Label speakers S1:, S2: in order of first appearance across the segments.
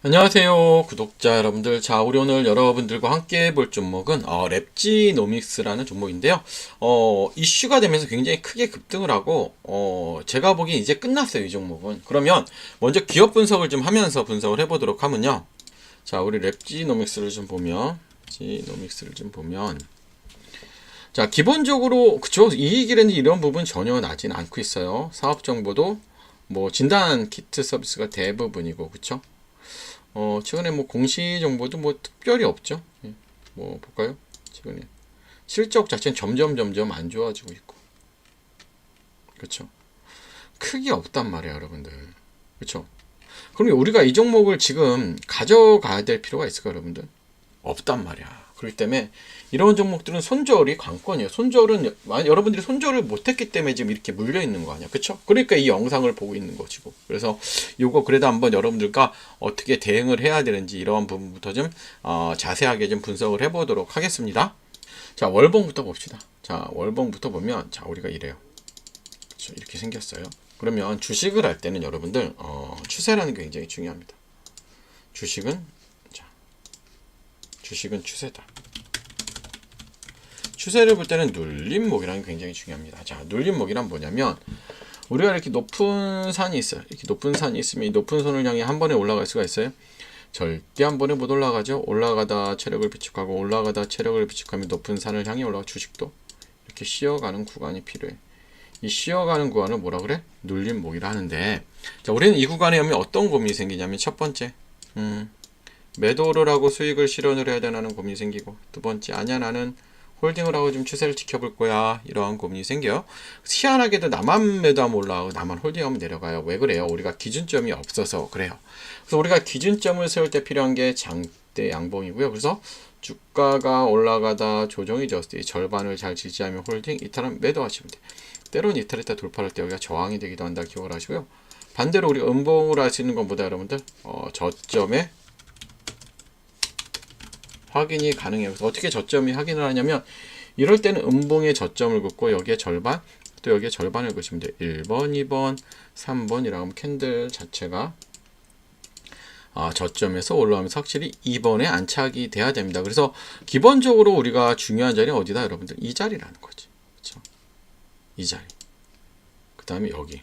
S1: 안녕하세요 구독자 여러분들. 자 우리 오늘 여러분들과 함께 볼 종목은 어, 랩지노믹스라는 종목인데요. 어, 이슈가 되면서 굉장히 크게 급등을 하고 어, 제가 보기엔 이제 끝났어요 이 종목은. 그러면 먼저 기업 분석을 좀 하면서 분석을 해보도록 하면요. 자 우리 랩지노믹스를 좀 보면 지노믹스를 좀 보면. 자 기본적으로 그쵸? 이익이라든지 이런 부분 전혀 나진 않고 있어요. 사업 정보도 뭐 진단 키트 서비스가 대부분이고 그쵸 어, 최근에 뭐 공시 정보도 뭐 특별히 없죠. 예, 뭐 볼까요? 최근에 실적 자체는 점점 점점 안 좋아지고 있고, 그렇죠. 크게 없단 말이에요, 여러분들. 그렇죠. 그럼 우리가 이 종목을 지금 가져가야 될 필요가 있을까요, 여러분들? 없단 말이야. 그렇기 때문에 이런 종목들은 손절이 관건이에요. 손절은 여러분들이 손절을 못했기 때문에 지금 이렇게 물려 있는 거 아니야, 그렇죠? 그러니까 이 영상을 보고 있는 것이고. 그래서 이거 그래도 한번 여러분들과 어떻게 대응을 해야 되는지 이러한 부분부터 좀 어, 자세하게 좀 분석을 해보도록 하겠습니다. 자 월봉부터 봅시다. 자 월봉부터 보면 자 우리가 이래요. 그렇죠? 이렇게 생겼어요. 그러면 주식을 할 때는 여러분들 어, 추세라는 게 굉장히 중요합니다. 주식은 주식은 추세다. 추세를 볼 때는 눌림목이라는 게 굉장히 중요합니다. 자, 눌림목이란 뭐냐면 우리가 이렇게 높은 산이 있어요. 이렇게 높은 산이 있으면 이 높은 선을 향해 한 번에 올라갈 수가 있어요. 절대 한 번에 못 올라가죠. 올라가다 체력을 비축하고 올라가다 체력을 비축하면 높은 산을 향해 올라가 주식도 이렇게 쉬어가는 구간이 필요해. 이 쉬어가는 구간을 뭐라 그래? 눌림목이라 하는데 자, 우리는 이 구간에 오면 어떤 고민이 생기냐면 첫 번째 음, 매도를 하고 수익을 실현을 해야 되나는 고민이 생기고 두 번째 아니야 나는 홀딩을 하고 좀 추세를 지켜볼 거야 이러한 고민이 생겨요 희한하게도 나만 매도하면 올라가고 나만 홀딩하면 내려가요. 왜 그래요? 우리가 기준점이 없어서 그래요. 그래서 우리가 기준점을 세울 때 필요한 게 장대 양봉이고요. 그래서 주가가 올라가다 조정이 되었을 때 절반을 잘 지지하면 홀딩 이탈은 매도하시면 돼 때론 이탈했다 돌파할 때 여기가 저항이 되기도 한다 기억을 하시고요. 반대로 우리 음봉을 하시는 것보다 여러분들 어, 저점에 확인이 가능해요. 어떻게 저점이 확인을 하냐면 이럴 때는 음봉의 저점을 긋고 여기에 절반 또 여기에 절반을 그시면 돼요. 1번, 2번, 3번이라고 하면 캔들 자체가 아, 저점에서 올라오면서 확실히 2번에 안착이 돼야 됩니다. 그래서 기본적으로 우리가 중요한 자리는 어디다 여러분들? 이 자리라는 거지. 그렇죠? 이 자리. 그 다음에 여기.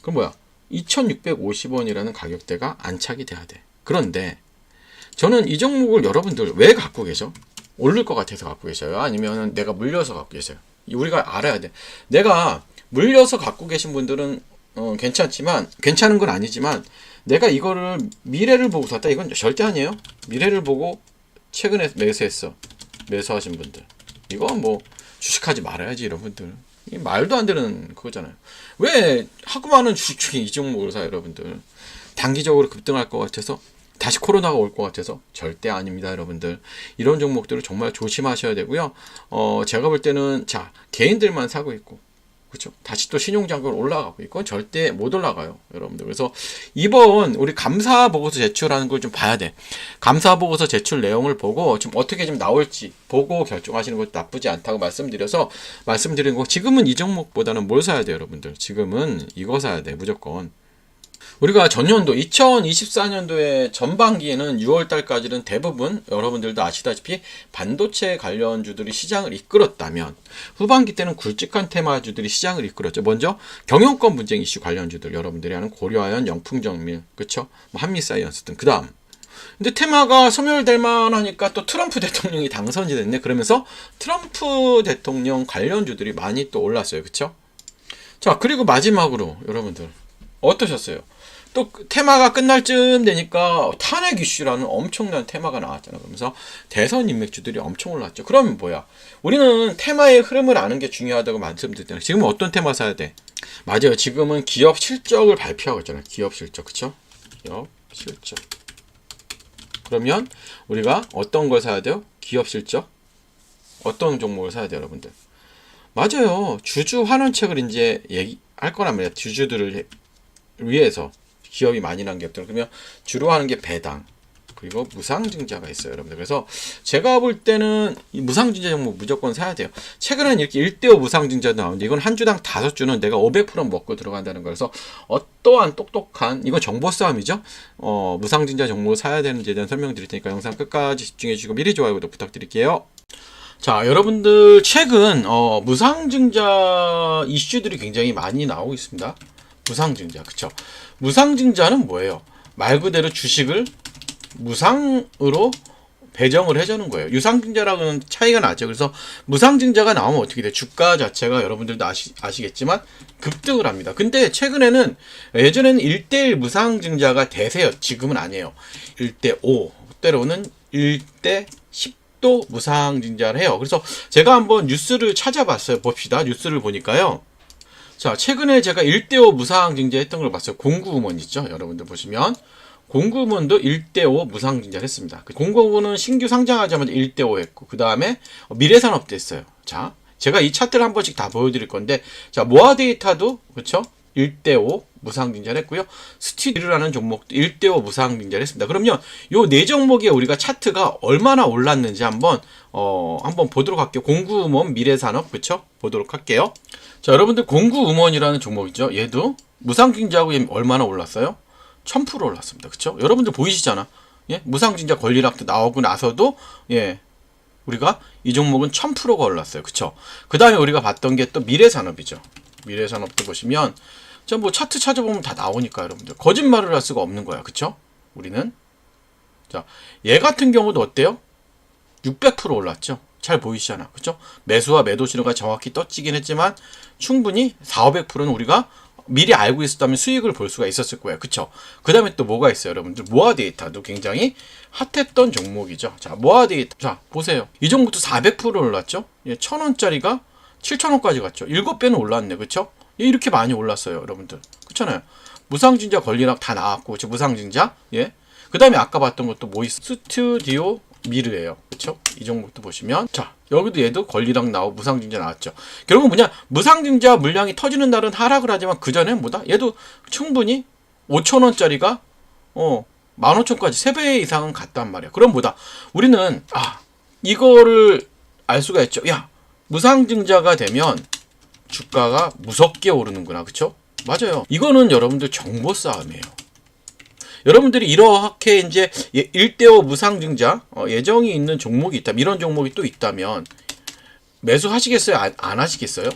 S1: 그럼 뭐야? 2650원이라는 가격대가 안착이 돼야 돼. 그런데 저는 이 종목을 여러분들 왜 갖고 계셔? 오를 것 같아서 갖고 계셔요? 아니면 내가 물려서 갖고 계세요? 우리가 알아야 돼. 내가 물려서 갖고 계신 분들은 어, 괜찮지만 괜찮은 건 아니지만 내가 이거를 미래를 보고 샀다 이건 절대 아니에요. 미래를 보고 최근에 매수했어. 매수하신 분들. 이건 뭐 주식하지 말아야지 여러분들. 이 말도 안 되는 그거잖아요. 왜 하고 많은 주식 중에 이 종목을 사 여러분들. 단기적으로 급등할 것 같아서 다시 코로나가 올 것 같아서 절대 아닙니다, 여러분들. 이런 종목들을 정말 조심하셔야 되고요. 어, 제가 볼 때는 자 개인들만 사고 있고, 그렇죠? 다시 또 신용장고를 올라가고 있고 절대 못 올라가요, 여러분들. 그래서 이번 우리 감사 보고서 제출하는 걸 좀 봐야 돼. 감사 보고서 제출 내용을 보고 좀 어떻게 좀 나올지 보고 결정하시는 것도 나쁘지 않다고 말씀드려서 말씀드린 거. 지금은 이 종목보다는 뭘 사야 돼요, 여러분들? 지금은 이거 사야 돼, 무조건. 우리가 전년도 2024년도의 전반기에는 6월 달까지는 대부분 여러분들도 아시다시피 반도체 관련주들이 시장을 이끌었다면 후반기 때는 굵직한 테마주들이 시장을 이끌었죠. 먼저 경영권 분쟁 이슈 관련주들 여러분들이 아는 고려아연, 영풍정밀, 그쵸? 뭐 한미사이언스 등. 그 다음 근데 테마가 소멸될 만하니까 또 트럼프 대통령이 당선이 됐네. 그러면서 트럼프 대통령 관련주들이 많이 또 올랐어요. 그쵸? 자, 그리고 마지막으로 여러분들 어떠셨어요? 또 테마가 끝날 쯤 되니까 탄핵 이슈라는 엄청난 테마가 나왔잖아. 그러면서 대선 인맥주들이 엄청 올랐죠. 그러면 뭐야? 우리는 테마의 흐름을 아는 게 중요하다고 말씀드렸잖아요. 지금 어떤 테마 사야 돼? 맞아요. 지금은 기업 실적을 발표하고 있잖아요. 기업 실적, 그쵸? 기업 실적. 그러면 우리가 어떤 걸 사야 돼요? 기업 실적? 어떤 종목을 사야 돼요, 여러분들? 맞아요. 주주 환원책을 이제 얘기할 거란 말이야. 주주들을 위해서 기업이 많이 난 기업들 그러면 주로 하는 게 배당 그리고 무상증자가 있어요, 여러분들. 그래서 제가 볼 때는 이 무상증자 종목 무조건 사야 돼요. 최근에는 이렇게 1대5 무상증자도 나오는데 이건 한 주당 다섯 주는 내가 500% 먹고 들어간다는 거라서 어떠한 똑똑한 이건 정보 싸움이죠. 어, 무상증자 종목을 사야 되는지에 대한 설명 드릴 테니까 영상 끝까지 집중해 주시고 미리 좋아요 구독 부탁드릴게요. 자, 여러분들 최근 어, 무상증자 이슈들이 굉장히 많이 나오고 있습니다. 무상증자, 그쵸? 무상증자는 뭐예요? 말 그대로 주식을 무상으로 배정을 해주는 거예요. 유상증자랑은 차이가 나죠. 그래서 무상증자가 나오면 어떻게 돼? 주가 자체가 여러분들도 아시, 아시겠지만 급등을 합니다. 근데 최근에는 예전에는 1대1 무상증자가 대세요. 지금은 아니에요. 1대5, 때로는 1대 10 도 무상증자를 해요. 그래서 제가 한번 뉴스를 찾아봤어요. 봅시다. 뉴스를 보니까요. 자, 최근에 제가 1대5 무상증자 했던 걸 봤어요. 공구음원 있죠? 여러분들 보시면. 공구문도 1대5 무상증자를 했습니다. 그 공구문은 신규 상장하자마자 1대5 했고, 그 다음에 미래산업도 했어요. 자, 제가 이 차트를 한 번씩 다 보여드릴 건데, 자, 모아 데이터도, 그쵸? 1대5 무상증자를 했고요. 스티드라는 종목도 1대5 무상증자를 했습니다. 그럼요, 요 네 종목에 우리가 차트가 얼마나 올랐는지 한번, 어, 한번 보도록 할게요. 공구음원, 미래산업, 그쵸? 보도록 할게요. 자, 여러분들 공구음원이라는 종목이죠. 얘도 무상증자하고 얘 얼마나 올랐어요? 1000% 올랐습니다. 그쵸? 여러분들 보이시잖아. 예? 무상증자 권리락도 나오고 나서도, 예. 우리가 이 종목은 1000%가 올랐어요. 그쵸? 그 다음에 우리가 봤던 게 또 미래산업이죠. 미래산업도 보시면, 저뭐 차트 찾아보면 다 나오니까 여러분들. 거짓말을 할 수가 없는 거야. 그쵸? 우리는. 자, 얘 같은 경우도 어때요? 600% 올랐죠? 잘 보이시잖아. 그쵸? 매수와 매도 신호가 정확히 떠지긴 했지만, 충분히 4, 500%는 우리가 미리 알고 있었다면 수익을 볼 수가 있었을 거예요. 그쵸? 그 다음에 또 뭐가 있어요, 여러분들? 모아 데이터도 굉장히 핫했던 종목이죠. 자, 모아 데이터. 자, 보세요. 이 종목도 400% 올랐죠? 예, 1000원짜리가 7000원까지 갔죠. 7배는 올랐네. 그쵸? 예, 이렇게 많이 올랐어요, 여러분들. 그렇잖아요. 무상증자 권리락 다 나왔고? 무상증자. 예. 그 다음에 아까 봤던 것도 뭐 있어? 스튜디오 미르예요. 그렇죠? 이 종목도 보시면 자 여기도 얘도 권리랑 나오고 무상증자 나왔죠. 결국은 뭐냐 무상증자 물량이 터지는 날은 하락을 하지만 그 전에 뭐다? 얘도 충분히 5천 원짜리가 어 15,000까지 3배 이상은 갔단 말이야. 그럼 뭐다? 우리는 아 이거를 알 수가 있죠. 야 무상증자가 되면 주가가 무섭게 오르는구나. 그쵸? 맞아요. 이거는 여러분들 정보 싸움이에요. 여러분들이 이렇게 이제 1대5 무상증자 어, 예정이 있는 종목이 있다면 이런 종목이 또 있다면 매수하시겠어요? 안, 안 하시겠어요?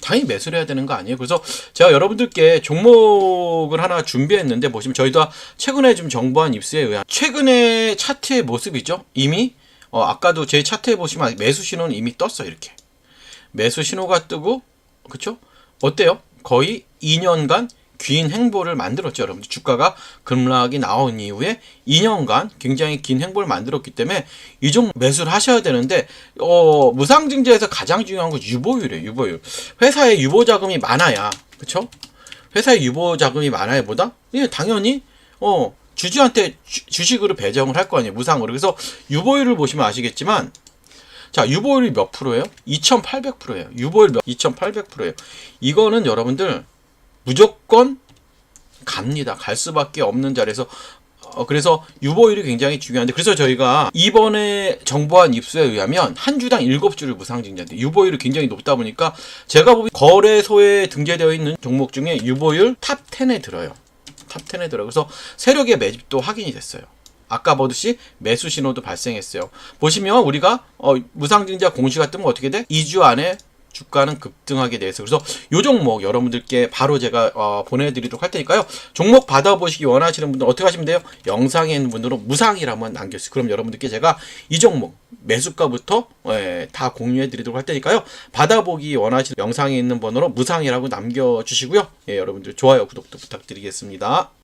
S1: 당연히 매수를 해야 되는 거 아니에요? 그래서 제가 여러분들께 종목을 하나 준비했는데 보시면 저희도 최근에 좀 정보한 입수에 의한 최근에 차트의 모습이죠. 이미 어, 아까도 제 차트에 보시면 매수 신호는 이미 떴어요. 이렇게 매수 신호가 뜨고 그쵸? 어때요? 거의 2년간 긴 행보를 만들었죠, 여러분들. 주가가 급락이 나온 이후에 2년간 굉장히 긴 행보를 만들었기 때문에 이 종목 매수를 하셔야 되는데 어, 무상증자에서 가장 중요한 건 유보율이에요, 유보율. 회사에 유보 자금이 많아야, 그렇죠? 회사에 유보 자금이 많아야 보다 예, 당연히 어, 주주한테 주, 식으로 배정을 할 거 아니에요, 무상으로. 그래서 유보율을 보시면 아시겠지만 자, 유보율이 몇 프로예요? 2,800%예요. 유보율 몇 2,800%예요. 이거는 여러분들 무조건 갑니다. 갈 수밖에 없는 자리에서 어, 그래서 유보율이 굉장히 중요한데 그래서 저희가 이번에 정보한 입수에 의하면 한 주당 7주를 무상증자인데 유보율이 굉장히 높다 보니까 제가 보기 거래소에 등재되어 있는 종목 중에 유보율 탑 10에 들어요. 탑 10에 들어요. 그래서 세력의 매집도 확인이 됐어요. 아까 보듯이 매수 신호도 발생했어요. 보시면 우리가 어, 무상증자 공시가 뜨면 어떻게 돼? 2주 안에 주가는 급등하게 돼서 그래서 요 종목 여러분들께 바로 제가 어, 보내드리도록 할 테니까요. 종목 받아보시기 원하시는 분들 어떻게 하시면 돼요? 영상에 있는 분들은 무상이라면 남겨주세요. 그럼 여러분들께 제가 이 종목 매수가부터 예, 다 공유해드리도록 할 테니까요. 받아보기 원하시는 영상에 있는 번호로 무상이라고 남겨주시고요. 예, 여러분들 좋아요, 구독도 부탁드리겠습니다.